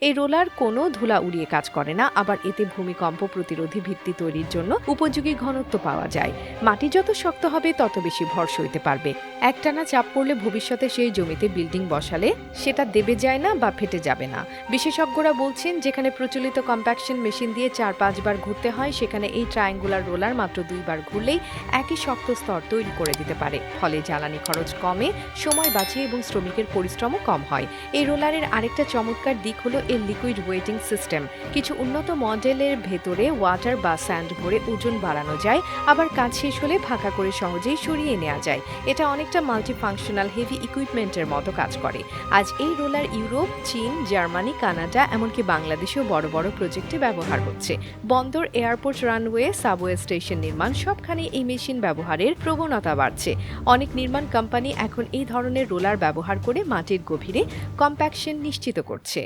এই রোলার কোনো ধুলা উড়িয়ে কাজ করে না, আবার এতে ভূমিকম্প প্রতিরোধী ভিত্তি তৈরির জন্য উপযোগী ঘনত্ব পাওয়া যায়। মাটি যত শক্ত হবে, তত বেশি ভর সইতে পারবে। একটানা চাপ পড়লে ভবিষ্যতে সেই জমিতে বিল্ডিং বসালে সেটা দেবে যায় না বা ফেটে যাবে না। বিশেষজ্ঞরা বলছেন, যেখানে প্রচলিত কম্প্যাকশন মেশিন দিয়ে চার পাঁচবার ঘুরতে হয়, সেখানে এই ট্রায়াঙ্গুলার রোলার মাত্র দুইবার ঘুরলেই একই শক্ত স্তর তৈরি করে দিতে পারে। ফলে জ্বালানি খরচ কমে, সময় বাঁচে এবং শ্রমিকের পরিশ্রমও কম হয়। এই রোলারের আরেকটা চমৎকার দিক হলো এর লিকুইড ওয়েটিং সিস্টেম কিছু উন্নত মডেলের ভেতরে ওয়াটার বা স্যান্ড ভরে ওজন বাড়ানো যায়, আবার কাজ শেষ হলে ফাঁকা করে সহজেই সরিয়ে নেওয়া যায়। এটা অনেকটা মাল্টিফাংশনাল হেভি ইকুইপমেন্টের মতো কাজ করে। আজ এই রোলার ইউরোপ, চীন, জার্মানি, কানাডা, এমনকি বাংলাদেশেও বড় বড় প্রজেক্টে ব্যবহার হচ্ছে। বন্দর এয়ারপোর্ট রানওয়ে সাবওয়ে স্টেশন নির্মাণ সবখানে এই মেশিন ব্যবহারের প্রবণতা বাড়ছে। অনেক নির্মাণ কোম্পানি এখন এই ধরনের রোলার ব্যবহার করে মাটির গভীরে কম্প্যাকশন নিশ্চিত করছে।